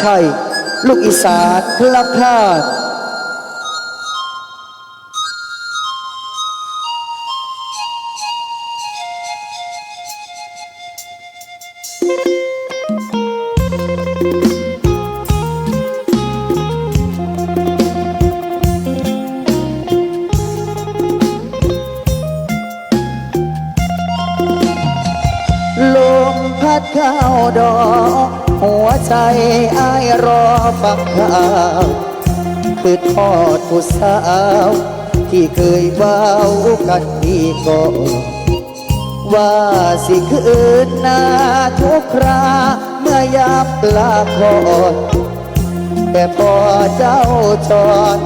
ใช่ลูกอีสานพลับพลาด อฟังข่าวคือทอดผู้สาว ที่เคยว้ากันดีก่อนว่าสิคืนหน้าทุกคราเมื่อยามลาคอนแต่พอเจ้าจอด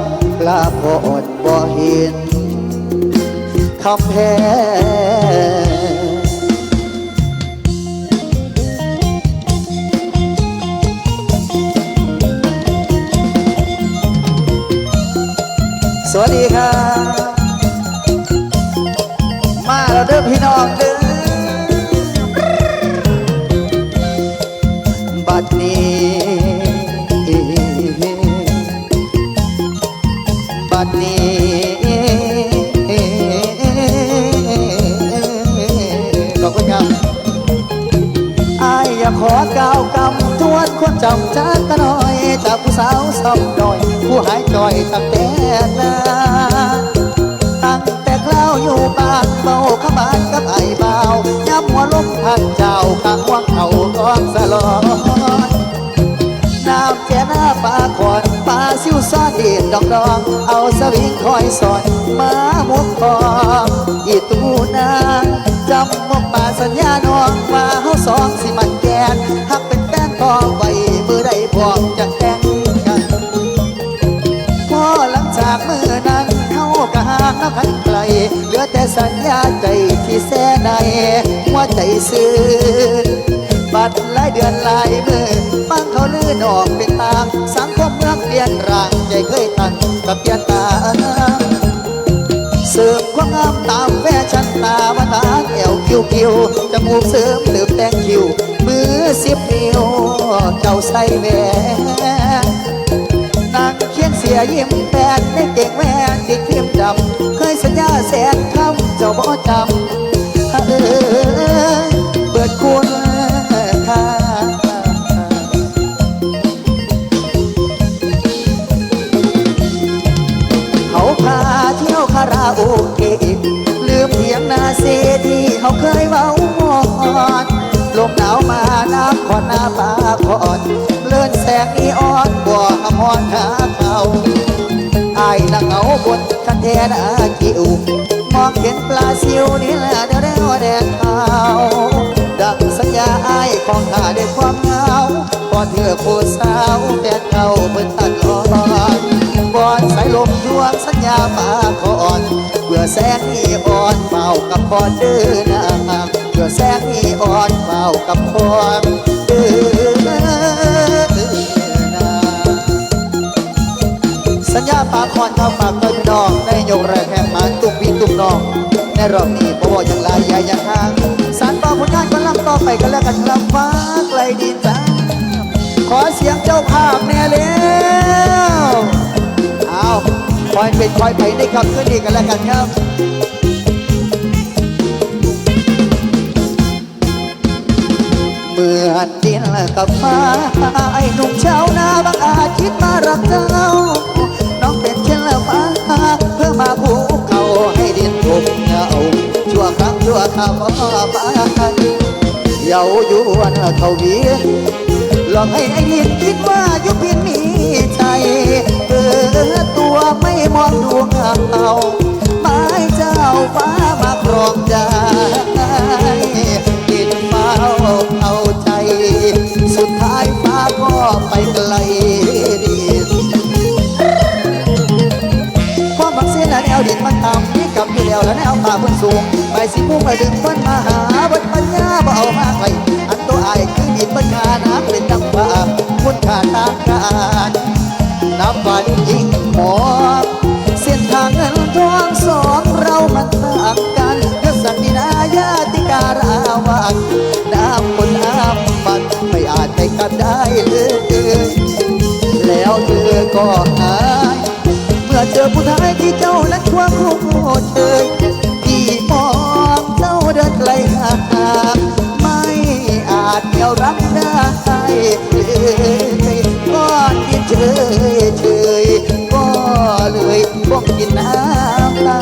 ลาพอดบ่เห็นคำแพง สวัสดีครับมาแล้วเด้อพี่น้องเด้อบัดนี้บัดนี้ขอบคุณครับอายอยากขอกล่าวกำทวนควรจำจากกันหน่อย จากผู้สาวสาวหน่อย ผู้หายจ่อยตั้งแต่ นาตั้งแต่คราวอยู่บ้านเบาขบานกับไอ้เบาย้ำหัวลมพันเจ้าข้างว่างเขากองสลอนน้ำแก่หน้าปลาขอนปลาซิวซาเดีดดองดองเอาสวิงคอยสอนมาหมุกคออีตูนางจำมกป่าสัญญาน้องว่าเฮาสองสิมันแกนหักเป็นแฟนต่อไปมือใดพร้อมจะแต่ง มือนั้นเข้ากะห่างนับพันไกล เหลือแต่สัญญาใจที่แสในหัวใจซื้อ บัดหลายเดือนหลายมือฟังเขาลื่นออกเป็นตาง สังคมเมืองเปลี่ยนร่างใจเคยตั้งกับเปลี่ยนตาเสริมความงามตามแฟชั่นตาวันตาแอวคิวคิวจมูกเสริมเติมแต่งคิวมือสิบนิ้วเจ้าใส่แหวน สียยิ้มแปดในเก่งแม่ติดเทียมดำเคยสัญญาแสนคำเจ้าบ่จำ ชิว มองเห็นปลาซิวนี่แหละเดี๋ยวเดี๋ยวแดงขาวดังสัญญาอายของข้าด้ความเหงาพอเธอผู้สาวแต่เก่าเปิดตัดอ่อนบอนสายลมดวงสัญญาปาคอนเพื่อแสงนีอ่อนเฝ้ากับพรเดินนางเพื่อแสงนีอ่อนเฝ้ากับพรเดิน สัญญาปากคอนข้าวฝากติมน้องในยกแรกแห่งมานตุกปีตุกน้อง ในรอบนี้เพราะว่าอย่างไรใหญ่ย่างห่างสารต่อผลงานกันลำต่อไปกันแล้วกันลำฟ้าไกลดินจ้าขอเสียงเจ้าภาพแน่แล้วเอาคอยเป็นคอยไปในคำคืนนี้กันแล้วกันครับเหมือนดินกับฟ้าไอ้หนุ่มชาวนาบางอาจคิดมารักเจ้า ฟ้าเพื่อมาผูกเขาให้ดินถูกเหงาชั่วครั้งชั่วคราวฟ้าเยาวยวนเขาเวียนหลอกให้ไอ้ดินคิดว่ายุพินมีใจเออตัวไม่มองดวงเอาไม้เจ้าฟ้ามาครองใจดินฟ้าเอาใจ สุดท้ายฟ้าก็ไปไกลดิ วดินมันต่ำนี่กับอยู่แล้วและแนวตาเพิ่นสูงไปสิพุ่งไปดึงเพิ่นมาหาเพิ่นปัญญาบ่เอามาไกลอันตัวอายคือดินเพิ่นขาน้ำเป็นน้ำฟ้าคุณค่าทางการนับวันยิ่งหมอบเส้นทางเงินทองสองเรามันต่างกันยศศักดินาญาติการาวานน้ำคนน้ำมันไม่อาจไปกันได้เลยแล้วเธอก็หาย เจอผู้ชายที่เจ้านั้นควงคู่เชยที่มองเจ้าเดินไกลห่างไม่อาจเดียวรักได้เลยก้อนดินเฉยเฉยก็เลยพวกกินน้ำตา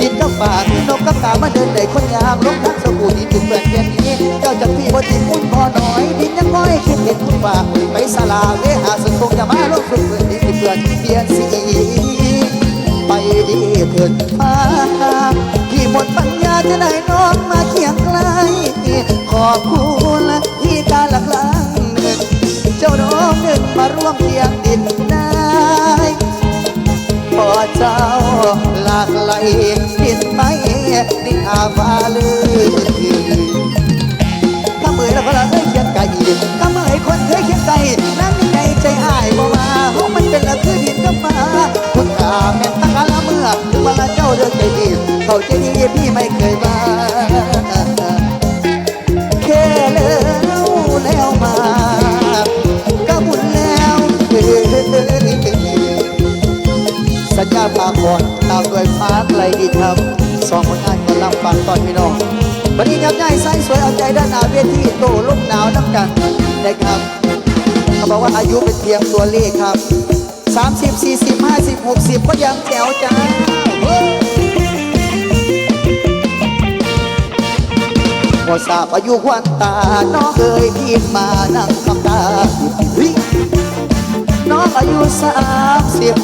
กินกับปากนกกับกามาเดินได้คนยามลงทักสกูที่ถึงเปื่อนเพียงนี้ เจ้าจากพี่บ่ติมุ่นพอหน่อยดินยังก้อย เห็นคุณว่าไปสลาเวหาสุดคงจะมาลงสุดเปื่อนที่เปื่อนเปลี่ยนสีไปดีเถิดฟ้าที่หมดปัญญาจะได้น้องมาเคียงไกลขอบคุณที่การหลักล้างหนึ่งเจ้าน้องหนึ่งมาร่วมเคียงดินได้พอเจ้าหลากไหลดินไม่ดินอาฟ้าลือถ้าเมื่อยแล้วก็ละเอ้ยเคียงไก่ถ้าเมื่อยคนในใจอายบ่มาเพราะมันเป็นละคือดินกับฟ้าคุณตาแม่นตั้งละเมื่อถึงเวลาเจ้าเดินใจดีเขาใจดีพี่ไม่เคยมาแค่แล้วแล้วมาก็บุญแล้วเอ้ยสัญญาพาคอนตามด้วยฟ้าไกลดีครับสองผลงานก็รับฟังตอนพี่น้องวันนี้ยับใหญ่ไซสวยเอาใจด้านหน้าเวทีโตลุกหนาวน้ำกันนะครับ เขาบอกว่าอายุเป็นเพียงตัวเลขครับ 30 40 50 60 ก็ยังแจ๋วจ้าพอทราบอายุควันตา น้องเอ่ยพี่มานั่งคำตาน้องอายุสามสิบ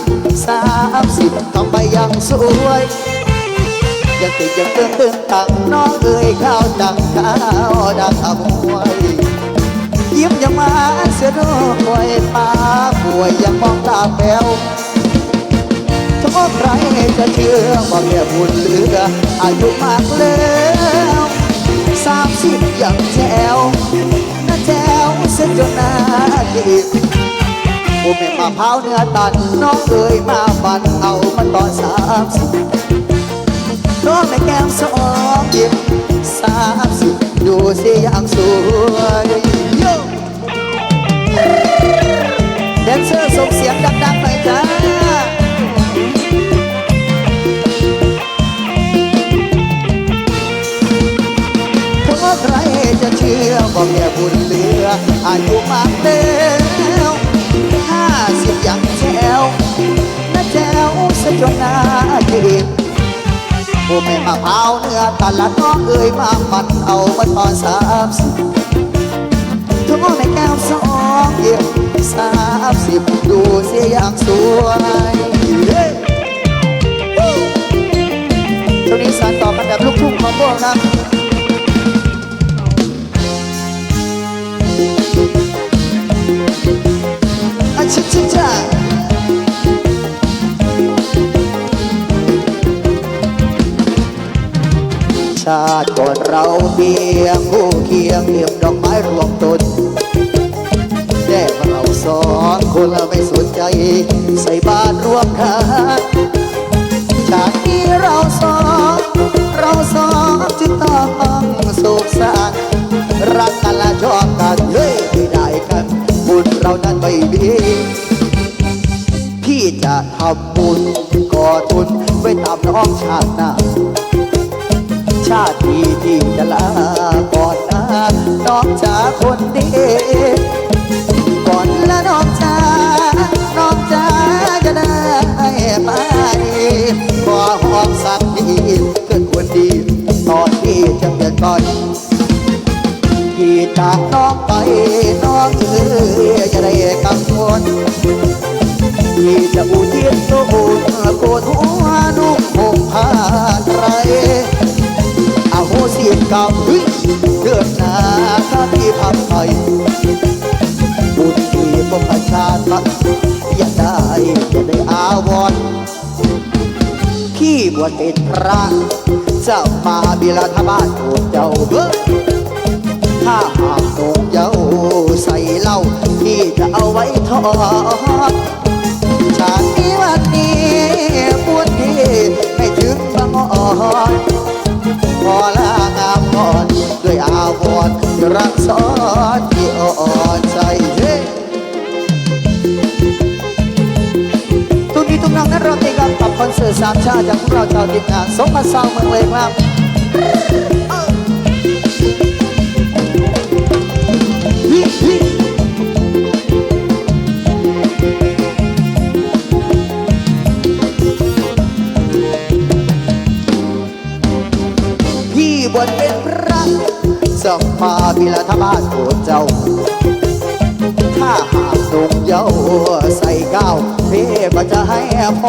สามสิบทำไปยังสวยยังติดยังเติมเติมตังน้องเอ่ยข้าวดังข้าวดังอมวย ยิ้มยังมาเสียด้วยตาป่วยยังมองตาแป๋วทุกใครจะเชื่อว่าแค่บุญเหลืออายุมากแล้วสามสิบยังแจวน่าแจวเสียจนหน้าดีผมเป็นมะพร้าเนื้อตันน้องเอ่ยมาบันเอามาตอนสามสิบน้องในแก้มสองยิ้มสามสิบดูสิย่างสวย แดนเซอร์ส่งเสียงดังๆหน่อยจ้าเพราะใครจะเชื่อว่าแม่บุญเหลือ อายุมากแล้วห้าสิบยังแจวน่าแจวสะจนหน้าจีบผู้แม่มะพร้าวเนื้อตันละน้องเอ่ยมามันเอามาตอนสามสิบ ทุกในแก้วสองเยี่ยสามสิบดูเสียอย่างสวยเฮ้ช่วงนี้สานต่อกันแบบลูกทุ่งของพวกเราอา กอนเราเพียงคู่เคียงเรียบดอกไม้รวมตนแต่เราสองคนละไม่สนใจ ใส่บาตรรวมกันชาตินี้เราสองเราสองจึงต้องโศกสารรักกันและชอบกันเฮ้ยไม่ได้กันบุญเรานั้นไม่มีพี่จะทำบุญก่อทุนไว้ตามน้องชาติหน้า ชาติที่จะลาก่อนนะน้องจ๋าคนดีก่อนละน้องจ๋าน้องจ๋าจะได้ไปขอหอมสักทีเกิดคนดีตอนที่จะเกิดก่อนพี่จากน้องไปน้องเอ๋ยจะได้กังวลพี่จะอุทิศตัว บประชาติอย่าได้จะได้อาวรณ์พี่บวชเป็นพระเจ้ามาบิลาทบาตโปรดเจ้าเบ้อถ้าหากโดนเย้าใส่เหล้าที่จะเอาไว้ทอดชาตินี้ สิร์ตสามชาติจากพวกเราชาวทีมงานสมมาเศร้าเมืองเลยครับพี่บวชเป็นพระสมมาบิลธบาทโปรดเจ้าถ้าหา กดงเย้าใส่ก้าวเทพจะให้พ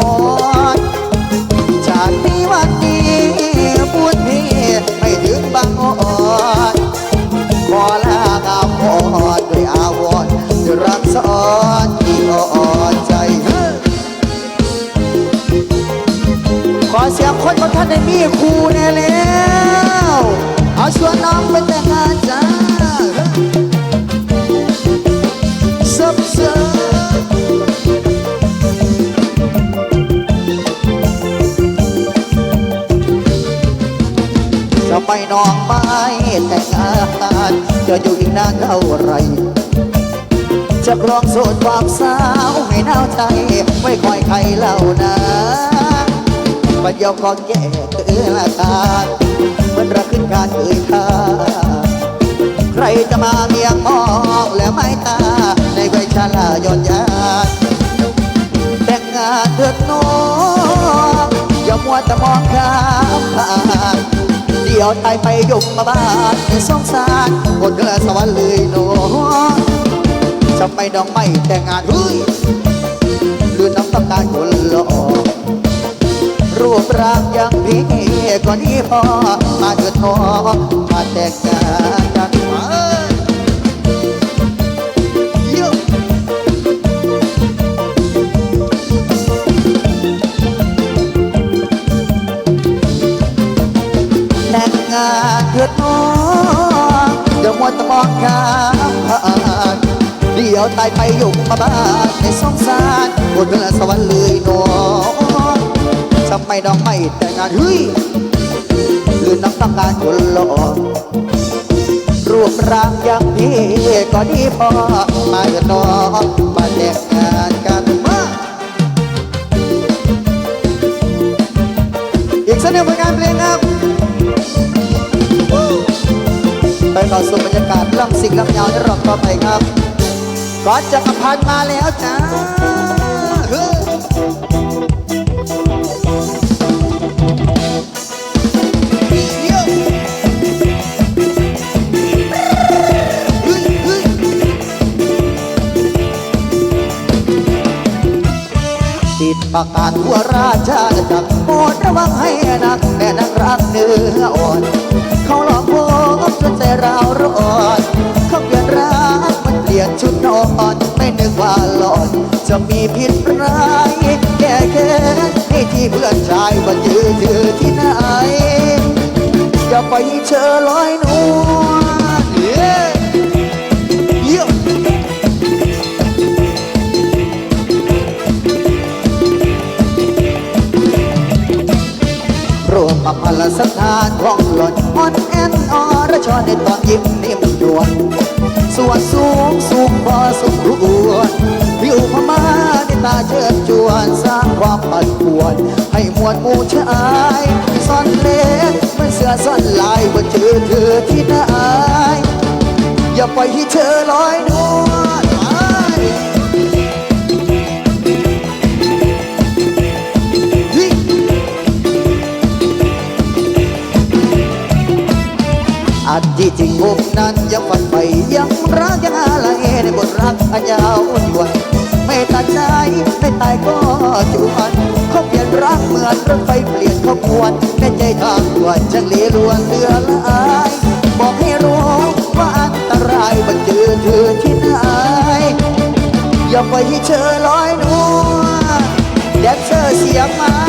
รจากนี้วันนี้พูดนี้ไม่ถึงบางอ่อนขอลางาพรด้วยอาวรณ์ด้วยรักสอนที่อ่อนใจ ขอเสียงคนของท่านได้มีครูแน่แล้ว เอาชวนน้องไปแต่งงานจ้า ไปน้องไม้แต่งงานจะอยู่อีกนานเท่าไร จะครองโสดความสาวให้หนาใจ ไม่คอยใครเล่านะปัญญาก็แก่เอื้อตานเหมือนระขึ้นการเอ่ยคา ใครจะมาเมียงมองแล้วไม่ตา ในวัยชรายอนยานแต่งงานเถิดน้องอย่ามัวแต่มองข้ามผ่านเดี๋ยวตายไปยกมาบ้านสงสารคนเกลือสวรรค์เลยน้องจะไปดองไม่แต่งงานเฮ้ยหรือน้ำตำนานคนหล่อรูปร่างอย่างพี่ก็ดีพอมาเถิดน้องมาแต่งงาน เยี่ยมแต่งงานเถิดน้องเดี๋ยวมัวแตะมองขามเดี๋ยวตายไปยุ่มาบ้านในสงสารบนเรือสวรรค์เลยน้องทำไมน้องไม่แต่งงานเฮ้ยหรือน้องต้องการคนหล่อ รูปร่างอย่างพี่ก็ดีพอมาเถิดน้องมาแต่งงานกันมาอีกสักหนึ่งผลงานเพลงครับไปต่อสู่บรรยากาศลำสิ่งลำยาวในรอบต่อไปครับก่อนจะพันมาแล้วจ้า ประกาศทั่วราชาจักรโปรดระวังให้หนักแม่นักรักเนื้ออ่อน เขาหลอกพบจนใจเราร้อนเขาเปลี่ยนรักมันเปลี่ยนชุดนอนไม่นึกว่าหลอน จะมีผิดร้ายแก่แค้นให้ที่เพื่อนชายว่าเจอเธอที่ไหนอย่าไปเชอลอยนู ในตอนยิ้มนิ่มนวนส่วนสูงสูงพอสมควนวิวพม่าในตาเชิดจวนสร้างความปั่นป่วน ให้มวลมู่ชายซ่อนเล็กมันเสือซ่อนลายว่าเจอเธอที่ไหนอย่าปล่อยให้เธอลอยนว นั้นยังฝันไปยังรักยังอะไรในบทรักอันยาวยวดไม่ตัดใจไม่ตายก็จวนเขาเปลี่ยนรักเหมือนรถไฟเปลี่ยนขบวนในใจทางด่วนจังเลลวนเรือลายบอกให้รู้ว่าอันตรายมันเจอเธอที่ไหนอย่าไปให้เธอลอยนวลแดนเซอร์เสียงมา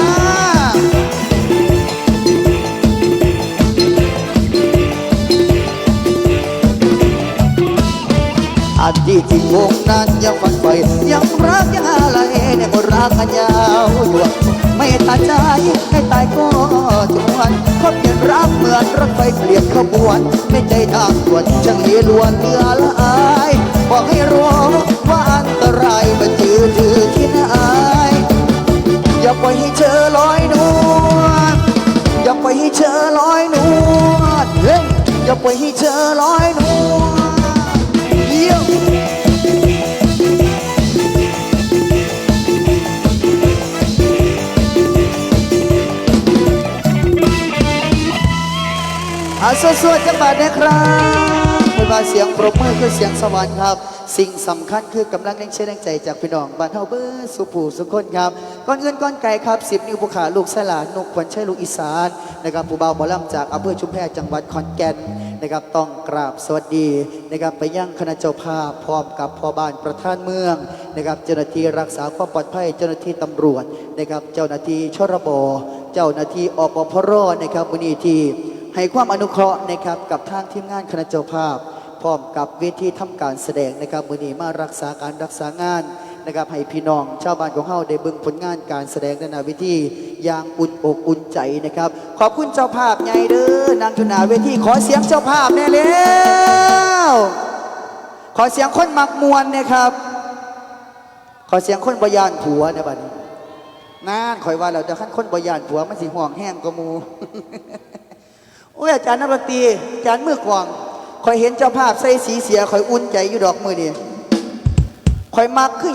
ที่ที่งวงนั้นยังฝันใฝ่ยังรักยังอะไรในบนรักกันยาวยวดไม่ตัดใจให้ตายก็จวนเขาเปลี่ยนรักเหมือนรถไฟเปลี่ยนขบวน ไม่ใจทางด่วนช่างเลลวนเลือละอาย สวดจังบาดนะครับเป็นว่าเสียงปรบมือคือเสียงสวรรค์ครับ สิ่งสำคัญคือกำลังแรงเชื่อแรงใจจากพี่น้องบ้านเฮาเบอร์สุผูสุคนครับก่อนเงินก่อนไก่ครับสิบนิ้วภูขาลูกสลานนกขวัญชัยลูกอีสานนะครับผู้เบาหมอลำจากอำเภอชุมแพจังหวัดขอนแก่นนะครับต้องกราบสวัสดีนะครับไปยังคณะเจ้าภาพพร้อมกับพ่อบ้านประธานเมืองนะครับเจ้าหน้าที่รักษาความปลอดภัยเจ้าหน้าที่ตำรวจนะครับเจ้าหน้าที่ชรบเจ้าหน้าที่อปพรนะครับมูลนิธิ ให้ความอนุเคราะห์นะครับกับทางทีมงานคณะเจ้าภาพ พร้อมกับเวทีทำการแสดงนะครับมือนีมารักษาการรักษางานนะครับให้พี่น้องชาวบ้านของเฮาได้เบิ่งผลงานการแสดงในนาเวทีอย่างอุ่นอกอุ่นใจนะครับ ขอบคุณเจ้าภาพใหญ่เด้อนางจุนาเวทีขอเสียงเจ้าภาพแน่แล้วขอเสียงคนมักมวนนะครับ ขอเสียงคนบยานผัวในบัดนี้นานคอยว่าแล้วแต่ขั้นคนบยานผัวมันสิห่วงแห้งกว่ามู โอ้ยอาจารย์นักดนตรีอาจารย์มือกวางคอยเห็นเจ้าภาพใส่สีเสียคอยอุ่นใจอยู่ดอกมือนี่คอยมักขึ้น